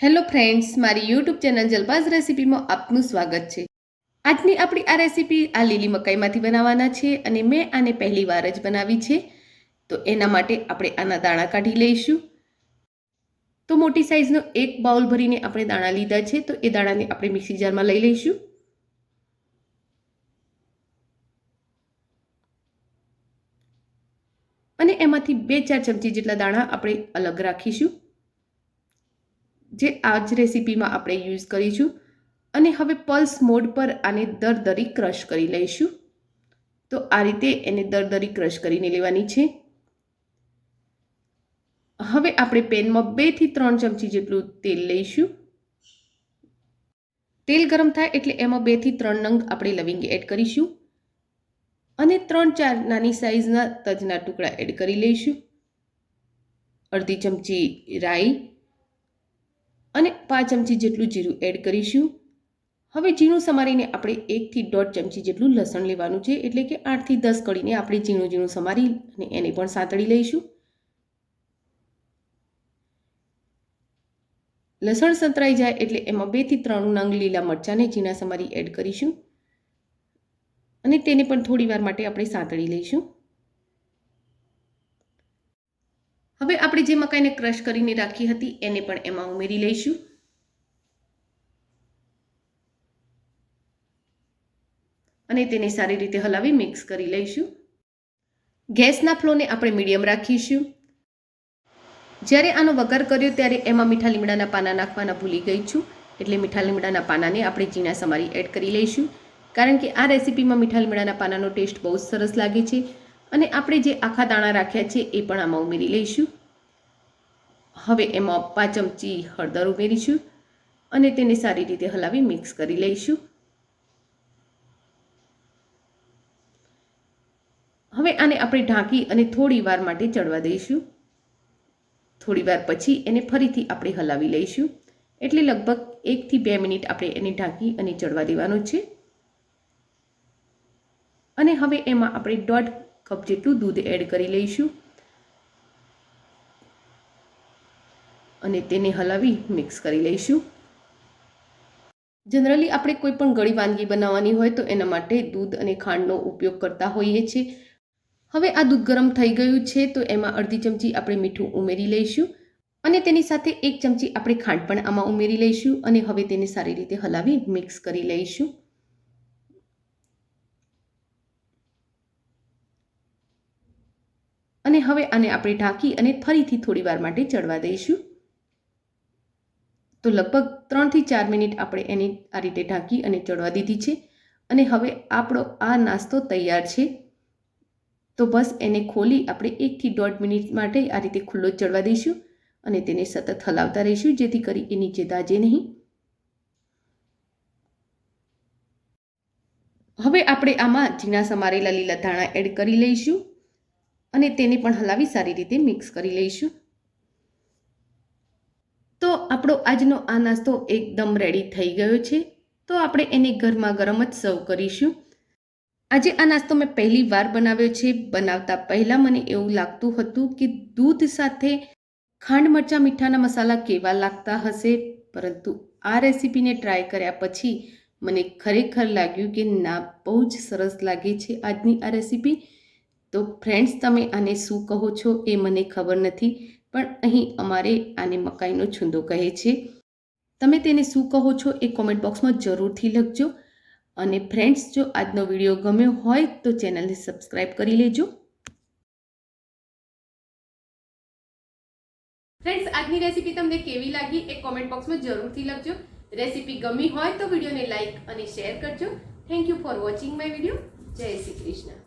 Hello friends, મારી YouTube channel જલબાઝ રેસિપીમાં આપનું સ્વાગત છે. આજની આપણી આ રેસિપી આ લીલી મકાઈમાંથી બનાવવાના છે અને મેં આને પહેલી વાર જ બનાવી છે. તો એના માટે આપણે આના દાણા કાઢી લઈશું. તો મોટી સાઈઝનો એક બાઉલ ભરીને આપણે દાણા લીધા છે, તો એ દાણાને આપણે મિક્સી જારમાં લઈ લઈશું. અને એમાંથી બે ચાર ચમચી જેટલા દાણા આપણે અલગ રાખીશું. જે આ જ રેસીપીમાં આપણે યુઝ કરીશું. અને હવે પલ્સ મોડ પર આને દરદરી ક્રશ કરી લઈશું. તો આ રીતે એને દરદરી ક્રશ કરીને લેવાની છે. હવે આપણે પેનમાં બેથી ત્રણ ચમચી જેટલું તેલ લઈશું. તેલ ગરમ થાય એટલે એમાં બેથી ત્રણ નંગ આપણે લવિંગ એડ કરીશું. અને ત્રણ ચાર નાની સાઈઝના તજના ટુકડા એડ કરી લઈશું. અડધી ચમચી રાઈ અને પાંચ ચમચી જેટલું જીરું એડ કરીશું. હવે ઝીણું સમારીને આપણે એકથી દોઢ ચમચી જેટલું લસણ લેવાનું છે, એટલે કે આઠથી દસ કળીને આપણે ઝીણું ઝીણું સમારી અને એને પણ સાંતળી લઈશું. લસણ સંતરાઈ જાય એટલે એમાં બેથી ત્રણ નંગ લીલા મરચાંને ઝીણા સમારી એડ કરીશું. અને તેને પણ થોડી વાર માટે આપણે સાંતળી લઈશું. હવે આપણે જે મકાઈને ક્રશ કરીને રાખી હતી, એને પણ એમાં ઉમેરી લઈશું. અને તેને સારી રીતે હલાવી મિક્સ કરી લઈશું. ગેસના ફ્લોને આપણે મીડિયમ રાખીશું. જ્યારે આનો વઘાર કર્યો ત્યારે એમાં મીઠા લીમડાના પાના નાખવાના ભૂલી ગઈ છું. એટલે મીઠા લીમડાના પાનાને આપણે ઝીણા સમારી એડ કરી લઈશું. કારણ કે આ રેસીપીમાં મીઠા લીમડાના પાનાનો ટેસ્ટ બહુ જ સરસ લાગે છે. અને આપણે જે આખા દાણા રાખ્યા છે એ પણ આમાં ઉમેરી લઈશું. હવે એમાં પાંચ ચમચી હળદર ઉમેરીશું અને તેને સારી રીતે હલાવી મિક્સ કરી લઈશું. હવે આને આપણે ઢાંકી અને થોડી વાર માટે ચડવા દઈશું. થોડી વાર પછી એને ફરીથી આપણે હલાવી લઈશું. એટલે લગભગ એકથી બે મિનિટ આપણે એને ઢાંકી અને ચડવા દેવાનું છે. અને હવે એમાં આપણે દોઢ કપ જેટલું દૂધ એડ કરી લઈશું. અને તેને હલાવી મિક્સ કરી લઈશું. જનરલી આપણે કોઈ પણ ગળી વાનગી બનાવવાની હોય તો એના માટે દૂધ અને ખાંડનો ઉપયોગ કરતા હોઈએ છીએ. હવે આ દૂધ ગરમ થઈ ગયું છે તો એમાં અડધી ચમચી આપણે મીઠું ઉમેરી લઈશું અને તેની સાથે એક ચમચી આપણે ખાંડ પણ આમાં ઉમેરી લઈશું અને હવે તેને સારી રીતે હલાવી મિક્સ કરી લઈશું. અને હવે આને આપણે ઢાંકી અને ફરીથી થોડી વાર માટે ચડવા દઈશું. તો લગભગ ત્રણથી ચાર મિનિટ આપણે એને આ રીતે ઢાંકી અને ચડવા દીધી છે. અને હવે આપણો આ નાસ્તો તૈયાર છે. તો બસ એને ખોલી આપણે એકથી દોઢ મિનિટ માટે આ રીતે ખુલ્લો ચડવા દઈશું અને તેને સતત હલાવતા રહીશું જેથી કરી એ નીચે દાજે નહીં. હવે આપણે આમાં ઝીણા સમારેલા લીલા ધાણા એડ કરી લઈશું. અને તેને પણ હલાવી સારી રીતે મિક્સ કરી લઈશું. તો આપણો આજનો આ નાસ્તો એકદમ રેડી થઈ ગયો છે. તો આપણે એને ગરમા ગરમ જ સર્વ કરીશું. આજે આ નાસ્તો મેં પહેલી વાર બનાવ્યો છે. બનાવતા પહેલાં મને એવું લાગતું હતું કે દૂધ સાથે ખાંડ મરચાં મીઠાના મસાલા કેવા લાગતા હશે? પરંતુ આ રેસીપીને ટ્રાય કર્યા પછી મને ખરેખર લાગ્યું કે ના, બહુ જ સરસ લાગે છે આજની આ રેસીપી. તો ફ્રેન્ડ્સ તમે આને શું કહો છો એ મને ખબર નથી, પણ અહીં અમારે આને મકાઈનો છૂંદો કહે છે. તમે તેને શું કહો છો એ કોમેન્ટ બોક્સમાં જરૂરથી લખજો. અને ફ્રેન્ડ્સ જો આજનો વીડિયો ગમ્યો હોય તો ચેનલને સબસ્ક્રાઈબ કરી લેજો. ફ્રેન્ડ્સ આજની રેસીપી તમને કેવી લાગી એ કોમેન્ટ બોક્સમાં જરૂરથી લખજો. રેસીપી ગમી હોય તો વિડીયોને લાઇક અને શેર કરજો. Thank you for watching my video Jai Shri Krishna.